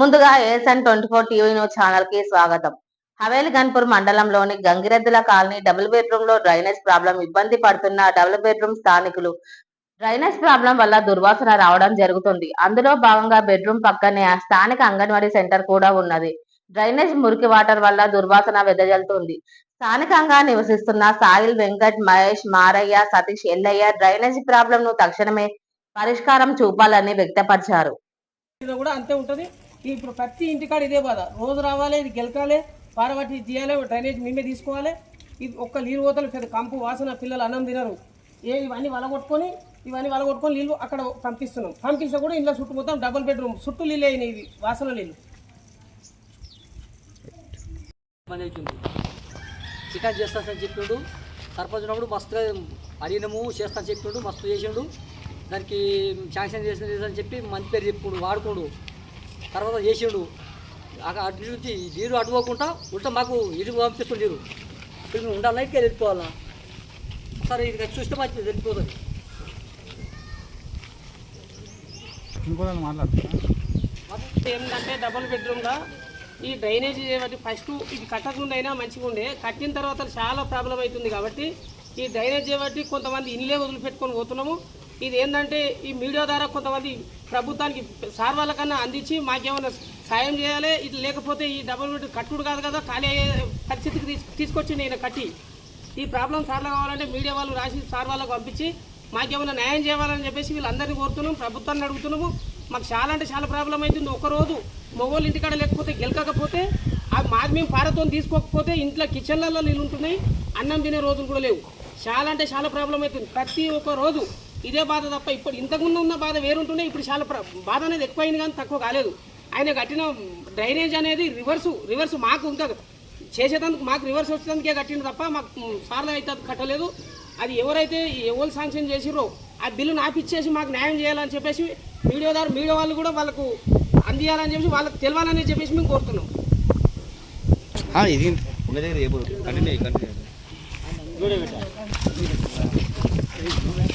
ముందుగా ASN twenty four TV news ఛానల్కి స్వాగతం. హవేలి గన్పూర్ మండలంలోని గంగిరెద్దుల కాలనీ డబుల్ బెడ్రూమ్లో డ్రైనేజ్ ప్రాబ్లం ఇబ్బంది పడుతున్న డబుల్ బెడ్రూమ్ స్థానికులు. డ్రైనేజ్ ప్రాబ్లం వల్ల దుర్వాసన రావడం జరుగుతుంది. అందులో భాగంగా బెడ్రూమ్ పక్కనే స్థానిక అంగన్వాడీ సెంటర్ కూడా ఉన్నది. డ్రైనేజ్ మురికి వాటర్ వల్ల దుర్వాసన వెదజల్తుంది స్థానికంగా నివసిస్తున్న soil Venkat Mahesh Maraiah Satish Ellaiah drainage problem ను తక్షణమే పరిష్కారం చూపాలని వ్యక్తపరిచారు. కూడా అంతే ఉంటుంది. ఇప్పుడు ప్రతి ఇంటికాడ ఇదే బాధ. రోజు రావాలి ఇది గెలకాలి పారబట్టి తీయాలి చేయాలి డ్రైనేజ్ మేమే తీసుకోవాలి. ఇది ఒక్క నీరు పోతలు పెద్ద కంపు వాసన పిల్లలు అన్నం తినరు. ఏ ఇవన్నీ వలగొట్టుకొని ఇవన్నీ వలగొట్టుకొని నీళ్ళు అక్కడ పంపిస్తున్నాం. పంపిస్తే కూడా ఇంట్లో చుట్టూ మొత్తం డబుల్ బెడ్రూమ్ చుట్టూ నీళ్ళు అయినాయి ఇవి వాసన నీళ్ళు. పని అవుతుంది చికెన్ చేస్తానని చెప్పిండు. సర్పంచ్ ఉన్నప్పుడు మస్తుగా చేస్తాను చెప్పిండు మస్తు చేసిండు. దానికి శాంక్షన్ చేసిన అని చెప్పి మంచి పేరు చెప్పుడు వాడుకోడు. తర్వాత చేసిండు. అక్కడ అటు నుంచి నీరు అడ్డుకోకుండా ఉల్టా మాకు ఇటు పంపిస్తుంది నీరు ఇప్పుడు మేము ఉండాలి నైట్కి వెళ్ళిపోవాలా సరే ఇది చూస్తే మంచిది వెళ్ళిపోతుంది ఇంకోదాన్ని మాట్లాడుతున్నా. ఏంటంటే డబుల్ బెడ్రూమ్గా ఈ డ్రైనేజ్ ఫస్ట్ ఇది కట్టకుండా అయినా మంచిగా ఉండే. కట్టిన తర్వాత చాలా ప్రాబ్లం అవుతుంది కాబట్టి ఈ డ్రైనేజ్ చేయబట్టి కొంతమంది ఇల్లే వదిలిపెట్టుకొని పోతున్నాము. ఇది ఏంటంటే ఈ మీడియా ద్వారా కొంతమంది ప్రభుత్వానికి సార్ వాళ్ళకన్నా అందించి మాకేమైనా సాయం చేయాలి? ఇది లేకపోతే ఈ డబుల్ బెడ్ కట్టుడు కాదు కదా ఖాళీ అయ్యే పరిస్థితికి తీసుకొచ్చి నేను కట్టి. ఈ ప్రాబ్లం సార్లు కావాలంటే మీడియా వాళ్ళు రాసి సార్ వాళ్ళకు పంపించి మాకేమైనా న్యాయం చేయాలని చెప్పేసి వీళ్ళందరినీ కోరుతున్నాం ప్రభుత్వాన్ని అడుగుతున్నాము. మాకు చాలా అంటే చాలా ప్రాబ్లం అవుతుంది. ఒకరోజు మొగోళ్ళు ఇంటికాడ లేకపోతే గెలకకపోతే అవి మాది మేము పారతో తీసుకోకపోతే ఇంట్లో కిచెన్లలో నీళ్ళు ఉంటున్నాయి అన్నం తినే రోజులు కూడా లేవు. చాలా అంటే చాలా ప్రాబ్లం అవుతుంది. ప్రతి ఒక్క రోజు ఇదే బాధ తప్ప ఇప్పుడు ఇంతకుముందు ఉన్న బాధ వేరుంటుండే ఇప్పుడు చాలా ప్ర- బాధ అనేది ఎక్కువైంది కానీ తక్కువ కాలేదు. ఆయన కట్టిన డ్రైనేజ్ అనేది రివర్సు రివర్స్ మాకు ఇంకా చేసేటందుకు మాకు రివర్స్ వచ్చేందుకే కట్టిండు తప్ప మాకు సార్లు అయితే అది కట్టలేదు. అది ఎవరైతే ఎవరు శాంక్షన్ చేసిరో ఆ బిల్లు నాపిచ్చేసి మాకు న్యాయం చేయాలని చెప్పేసి మీడియా ద్వారా మీడియా వాళ్ళు కూడా వాళ్ళకు అందియాలని చెప్పేసి వాళ్ళకి తెలవాలని చెప్పేసి మేము కోరుతున్నాం. ఇది ఉన్న